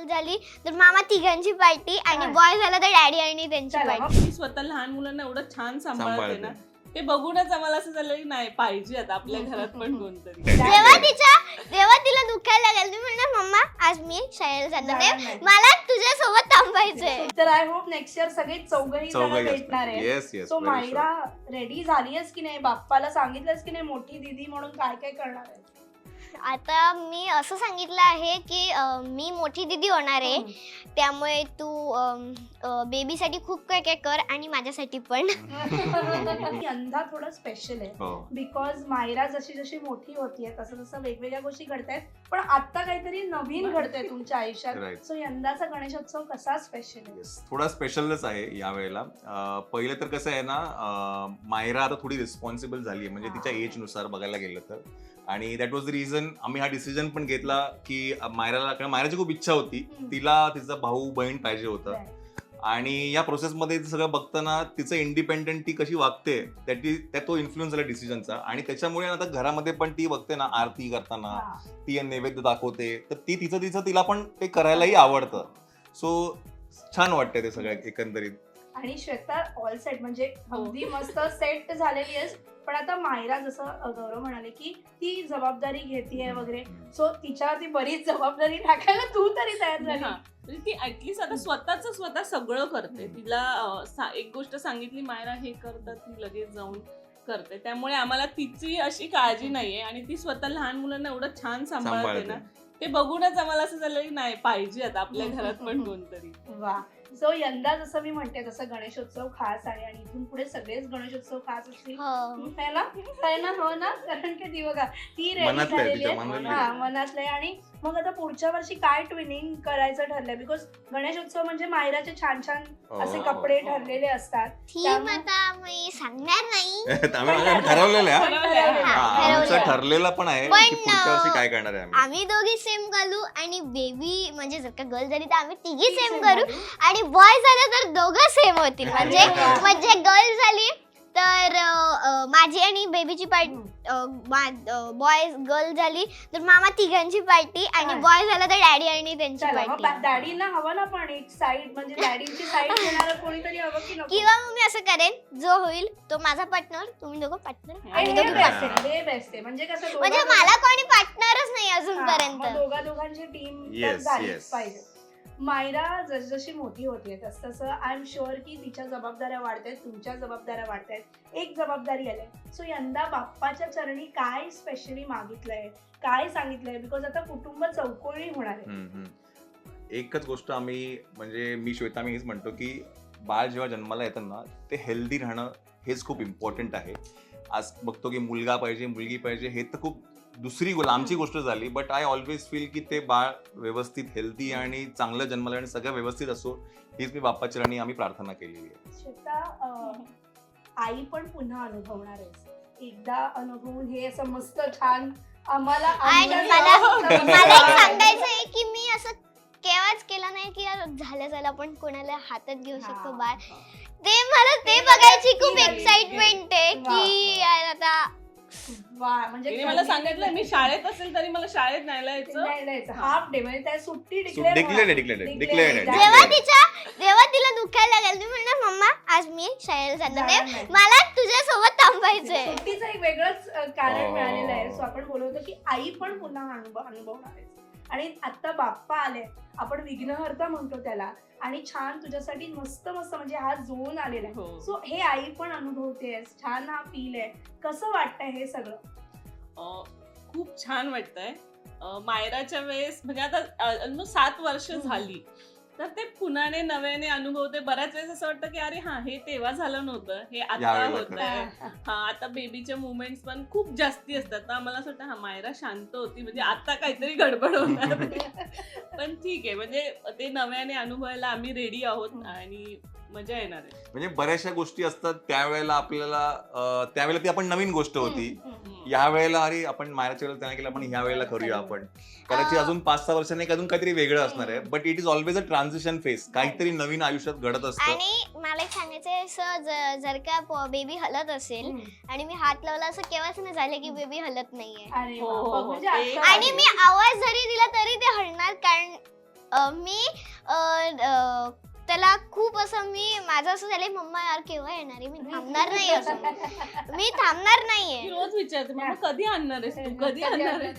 Girl झाली तर मामा तिघांची पार्टी आणि. बॉय झाला तर डॅडी आणि त्यांची पार्टी स्वतः लहान मुलांना एवढं छान सांभाळते. ना. ते बघूनच आम्हाला असं झालं की नाही पाहिजे आता आपल्या घरात पण कोणतरी. जेव्हा तिच्या जेव्हा तिला दुखायला लागेल तुम्ही म्हणणार मम्मा आज मी शाळेला जाणार जाणार आहे नाही." मला तुझ्यासोबत थांबायचंय. तर आय होप नेक्स्ट इयर सगळे चौघही जण चौघही भेटणार आहे. सो मायरा रेडी झालीयस की नाही? बाप्पाला सांगितलंस की नाही? मोठी दीदी म्हणून काय काय करणार आहे? आता मी असं सांगितलं आहे की मी मोठी दिदी होणार आहे. त्यामुळे तू बेबीसाठी खूप काय काय कर आणि माझ्यासाठी पण. यंदा थोडं स्पेशल आहे. हो. बिकॉज मायरा जशी जशी मोठी होतीये तसं तसं वेगवेगळ्या गोष्टी घडतायत. पण आता काहीतरी नवीन घडतंय तुमच्या आयुष्यात. सो यंदाचा गणेशोत्सव कसा स्पेशल आहे. थोडा स्पेशलच आहे या वेळेला. पहिलं तर कसं आहे ना मायरा आता थोडी रिस्पॉन्सिबल झाली आहे. म्हणजे हा. तिच्या एजनुसार बघायला गेलं तर. आणि दॅट वॉज द रिझन आम्ही हा डिसिजन पण घेतला की मायराला कारण मायराची खूप इच्छा होती. तिला तिचा भाऊ बहीण पाहिजे होतं. आणि या प्रोसेसमध्ये सगळं बघताना तिचं इंडिपेंडंट ती कशी वागते त्याची त्या तो इन्फ्लुएन्स झाला डिसिजनचा आणि त्याच्यामुळे आता घरामध्ये पण ती बघते ना आरती करताना. ती नैवेद्य दाखवते. तर ती तिचं तिचं तिला पण ते करायलाही आवडतं. सो छान वाटतंय ते सगळं एकंदरीत. आणि श्वेता ऑल सेट म्हणजे हो. अगदी मस्त सेट झालेली आहेस. पण आता मायरा जसं गौरव म्हणाले की ती जबाबदारी घेतीये वगैरे. सो तिच्यावरती बरीच जबाबदारी टाकायला तू तरी तयार झाली. म्हणजे ती ऍटलीस्ट आता स्वतःच स्वतः सगळं करते. तिला एक गोष्ट सांगितली मायरा हे करतात ती लगेच जाऊन करते. त्यामुळे आम्हाला तिची अशी काळजी नाहीये आणि ती स्वतः लहान मुलांना एवढं छान सांभाळते ना. ते बघूनच आम्हाला असं झालं की नाही पाहिजे आता आपल्या घरात पण कोणतरी. वा. सो यंदा जसं मी म्हणते तसं गणेशोत्सव खास आहे आणि इथून पुढे सगळेच गणेशोत्सव खास असतील हो. है ना है ना हो ना? कारण की ती बघा ती रेडी झालेली तिच्या आहे. मनातलं हा. मनातलं आहे. आणि मग आता पुढच्या वर्षी काय ट्विनिंग करायचं ठरलंय? बिकॉज गणेशोत्सव म्हणजे मायराचे छान छान असे हो. कपडे ठरलेले असतात. थीम आता मी सांगणार नाही. ठरवलेलं हा. आमचं ठरलेलं पण आहे पण, की पुढच्या वर्षी काय करणार आहे आम्ही आम्ही दोघी सेम घालू आणि बेबी म्हणजे जर का गर्ल झाली तर आम्ही तिघी सेम करू. आणि बॉय झालं तर दोघं सेम होतील म्हणजे. म्हणजे गर्ल झाली तर माझी आणि बेबीची पार्टी बॉय गर्ल झाली. तर मामा तिघांची पार्टी आणि. बॉय झाला तर डॅडी आणि त्यांची पार्टी डॅडीना हवं ना पण एक साईड म्हणजे डॅडीची साईड घेणार कोणीतरी हवं की नको? किंवा मग मी असं करेन जो होईल तो माझा पार्टनर तुम्ही दोघं पार्टनर आणि दोघी partner. हे बेस्ट आहे. म्हणजे कसं म्हणजे दोघा- मला कोणी पार्टनरच नाही हा, मग अजूनपर्यंत दोघा दोघांची टीम Yes, झालीच yes. पाहिजे. मायरा जसजशी मोठी होतीये तस तसं आय एम शुअर की तिच्या जबाबदाऱ्या वाढतायत तुमच्या जबाबदाऱ्या वाढतायत. एक जबाबदारी आली सो यंदा बाप्पाच्या चरणी काय स्पेशली मागितलंय काय सांगितलंय? बिकॉज आता कुटुंब चौकोळी होणार आहे. एकच गोष्ट आम्ही म्हणजे मी श्वेता मी हेच म्हणतो की बाळ जेव्हा जन्माला येतात ना ते हेल्दी राहणं हेच खूप इम्पॉर्टंट आहे. आज बघतो की मुलगा पाहिजे मुलगी पाहिजे हे तर खूप दुसरी गोल आमची गोष्ट झाली बट आय ऑलवेज फील की ते बाळ व्यवस्थित हेल्दी आणि चांगलं जन्माला आणि सगळं व्यवस्थित असो हीच मी बाप्पाच्या आणि आम्ही प्रार्थना केलेली आहे श्वेता आई पण पुन्हा अनुभवणार आहे एकदा अनुभवून हे असं मस्त छान आम्हाला आणि आमच्या मला गावात मला एक समजतं. सांगायचं आहे की मी असं केव्हाच केलं नाही की यार झालं झालं आपण कोणाला हातात घेऊ शकतो. बाळ ते मला ते बघायची खूप. एक्साइटमेंट वा म्हणजे तिने मला सांगितलं मी शाळेत असेल तरी मला शाळेत न्यायला यायचं. हाफ डे म्हणजे त्या सुट्टी declare declare declare Declare declare आहे. जेव्हा तिच्या जेव्हा तिला दुखायला लागेल. तुम्ही म्हणणार मम्मा आज मी शाळेला जाणार जाणार आहे नाही. मला तुझ्यासोबत थांबायचंय. सुट्टीचं एक वेगळंच अ, कारण हो. मिळालेलं आहे. सो आपण बोलत होतो की आई पण पुन्हा अनुभव अनुभवणार आहे. आणि आता बाप्पा आले. आपण विघ्नहर्ता म्हणतो त्याला. आणि छान तुझ्यासाठी मस्त मस्त म्हणजे हा झोन आलेला आहे. हो. सो हे आई पण अनुभवते छान हा फील आहे. कसं वाटतंय हे सगळं? खूप छान वाटतंय. मायराच्या वेळेस म्हणजे आता ऑलमोस्ट सात वर्ष. झाली. तर ते पुन्हाने नव्याने अनुभवते बऱ्याच वेळेस असं वाटतं की अरे हा हे तेव्हा झालं नव्हतं हे आता यावेळेला होत. आहे हा आता बेबीचे मुवमेंट्स पण खूप जास्ती असतात. तर आम्हाला असं वाटतं हा मायरा शांत होती. म्हणजे आता काहीतरी गडबड होणार पण ठीक आहे. म्हणजे ते नव्याने अनुभवायला आम्ही रेडी आहोत आणि मजा येणार आहे. म्हणजे बऱ्याचशा गोष्टी असतात त्यावेळेला आपल्याला अं, त्यावेळेला ती आपण नवीन गोष्ट होती. हम्म. या वेळेला अरे आपण मायराच्या वेळेला त्याने केलं आपण ह्या वेळेला करूया आपण. कदाचित अजून पाच सहा वर्षांनी अजून काहीतरी वेगळं असणार आहे. But it is always a transition phase काहीतरी नवीन आयुष्यात घडत असतं. आणि मला एक सांगायचंय असं जर का बेबी हलत असेल. आणि मी हात लावला असं केव्हाच नाही झालं की बेबी हलत नाहीये. अरे हो, वा, हो, बघ, हो. म्हणजे ते- आता आणि मी आवाज जरी दिला तरी ते हलणार कारण अं, मी अं, अं, त्याला खूप असं मी माझं असं झालंय मम्मा यार केव्हा येणार आहे? मी थांबणार नाही असं मी थांबणार नाहीये. रोज विचारते मग कधी आणणार आहेस तू? कधी आणणार आहेस?